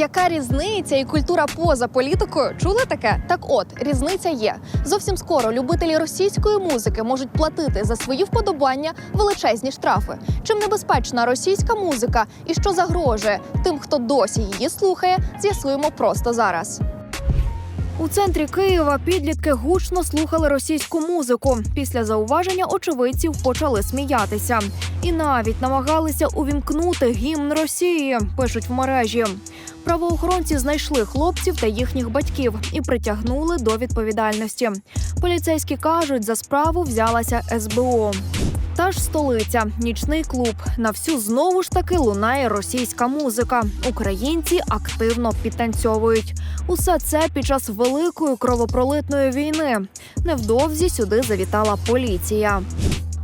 Яка різниця і культура поза політикою? Чули таке? Так от різниця є. Зовсім скоро любителі російської музики можуть платити за свої вподобання величезні штрафи. Чим небезпечна російська музика і що загрожує тим, хто досі її слухає, з'ясуємо просто зараз. У центрі Києва підлітки гучно слухали російську музику. Після зауваження очевидців почали сміятися і навіть намагалися увімкнути гімн Росії. Пишуть в мережі. Правоохоронці знайшли хлопців та їхніх батьків і притягнули до відповідальності. Поліцейські кажуть, за справу взялася СБУ. Та ж столиця, нічний клуб. На всю знову ж таки лунає російська музика. Українці активно підтанцьовують. Усе це під час великої кровопролитної війни. Невдовзі сюди завітала поліція.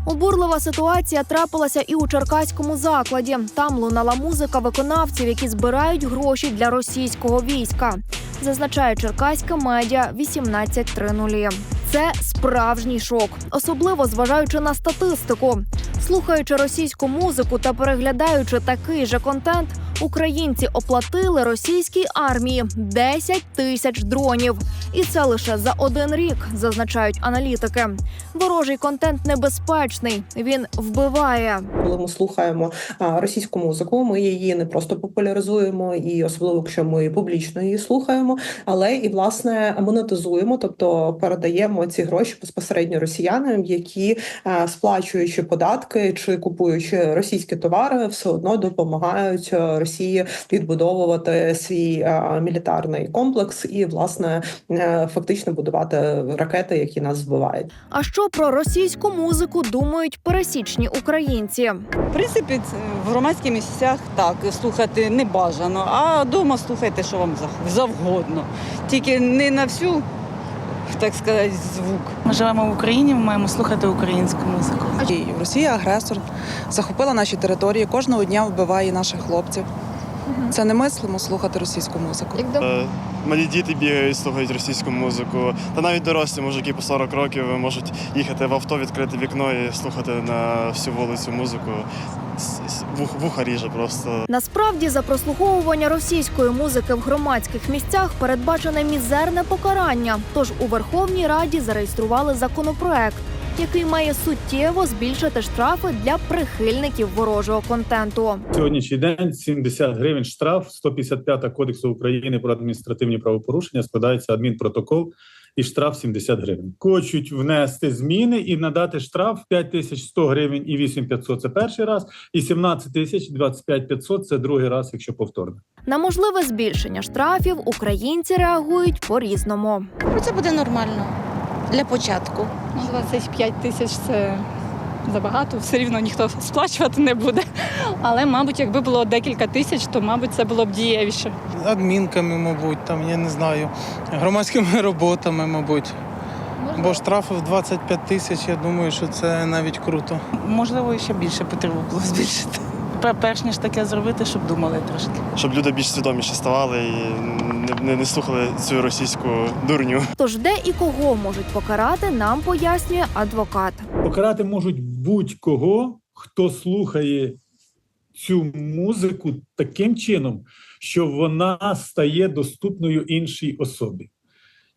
Обурлива ситуація трапилася і у черкаському закладі. Там лунала музика виконавців, які збирають гроші для російського війська. Зазначає черкаська медіа 18.30. Це справжній шок, особливо зважаючи на статистику. Слухаючи російську музику та переглядаючи такий же контент, українці оплатили російській армії 10 тисяч дронів. І це лише за один рік, зазначають аналітики. Ворожий контент небезпечний. Він вбиває. Коли ми слухаємо російську музику, ми її не просто популяризуємо, і особливо якщо ми публічно її слухаємо, але і власне монетизуємо, тобто передаємо ці гроші безпосередньо росіянам, які сплачуючи податки чи купуючи російські товари, все одно допомагають Росії відбудовувати свій мілітарний комплекс і власне е, фактично будувати ракети, які нас збивають. А що про російську музику думають пересічні українці? В принципі, в громадських місцях так слухати не бажано, а вдома слухайте, що вам завгодно. Тільки не на всю, так сказати, звук. Ми живемо в Україні, ми маємо слухати українську музику. І Росія агресор, захопила наші території, кожного дня вбиває наших хлопців. Це не мислимо слухати російську музику. Е, Малі діти бігають, слухають російську музику. Та навіть дорослі мужики по 40 років можуть їхати в авто, відкрити вікно і слухати на всю вулицю музику. Вуха ріже просто. Насправді за прослуховування російської музики в громадських місцях передбачене мізерне покарання. Тож у Верховній Раді зареєстрували законопроект, який має суттєво збільшити штрафи для прихильників ворожого контенту. Сьогоднішній день 70 гривень штраф, 155 Кодексу України про адміністративні правопорушення складається адмінпротокол і штраф 70 гривень. Хочуть внести зміни і надати штраф 5100 гривень і 8500 – це перший раз, і 17 тисяч 25 500 – це другий раз, якщо повторно. На можливе збільшення штрафів українці реагують по-різному. Ну, це буде нормально для початку. 25 тисяч це забагато, все рівно ніхто сплачувати не буде. Але, мабуть, якби було декілька тисяч, то, мабуть, це було б дієвіше. адмінками, мабуть, там, я не знаю, громадськими роботами, мабуть. Бо штрафи в 25 тисяч, я думаю, що це навіть круто. Можливо, ще більше потрібно було збільшити. Пе- Перш ніж таке зробити, щоб думали трошки. Щоб люди більш свідоміші ставали і не, не, не слухали цю російську дурню. Тож де і кого можуть покарати, нам пояснює адвокат. Покарати можуть будь-кого, хто слухає цю музику таким чином, що вона стає доступною іншій особі.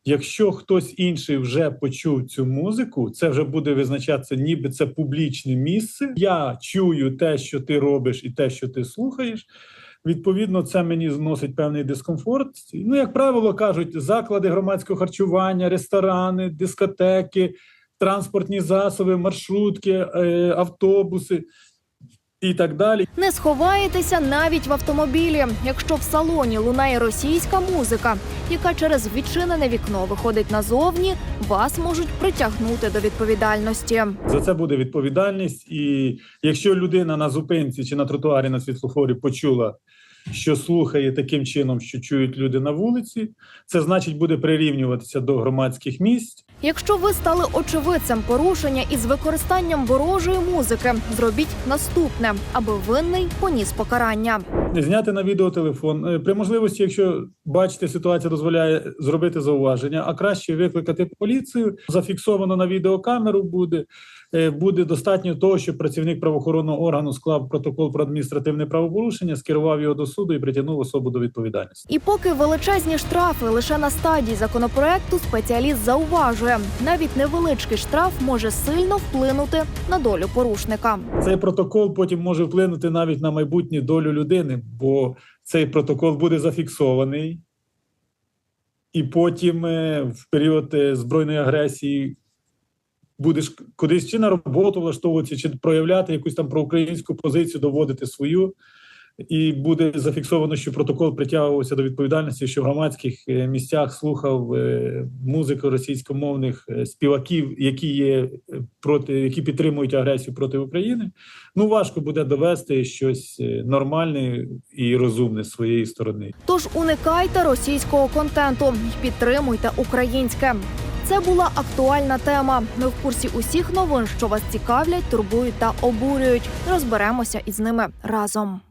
Якщо хтось інший вже почув цю музику, це вже буде визначатися, ніби це публічне місце. Я чую те, що ти робиш, і те, що ти слухаєш. Відповідно, це мені зносить певний дискомфорт. Ну, як правило, кажуть, заклади громадського харчування, ресторани, дискотеки, транспортні засоби, маршрутки, е, автобуси і так далі. Не сховаєтеся навіть в автомобілі, якщо в салоні лунає російська музика, яка через відчинене вікно виходить назовні, вас можуть притягнути до відповідальності. За це буде відповідальність. І якщо людина на зупинці чи на тротуарі на світлофорі почула, що слухає таким чином, що чують люди на вулиці, це значить буде прирівнюватися до громадських місць. Якщо ви стали очевидцем порушення із використанням ворожої музики, зробіть наступне, аби винний поніс покарання. Зняти на відео телефон Е, при можливості, якщо бачите, ситуація дозволяє зробити зауваження, а краще викликати поліцію. Зафіксовано на відеокамеру буде. Е, буде достатньо того, що працівник правоохоронного органу склав протокол про адміністративне правопорушення, скерував його до суду і притягнув особу до відповідальності. І поки величезні штрафи лише на стадії законопроекту, спеціаліст зауважує, навіть невеличкий штраф може сильно вплинути на долю порушника. Цей протокол потім може вплинути навіть на майбутню долю людини, бо цей протокол буде зафіксований, і потім е, в період е, збройної агресії будеш кудись чи на роботу влаштовуватися, чи проявляти якусь там проукраїнську позицію, доводити свою. І буде зафіксовано, що протокол притягувався до відповідальності, що в громадських е, місцях слухав е, музику російськомовних е, співаків, які є проти, які підтримують агресію проти України. Ну важко буде довести щось нормальне і розумне з своєї сторони. Тож уникайте російського контенту і підтримуйте українське. Це була актуальна тема. Ми в курсі усіх новин, що вас цікавлять, турбують та обурюють. Розберемося із ними разом.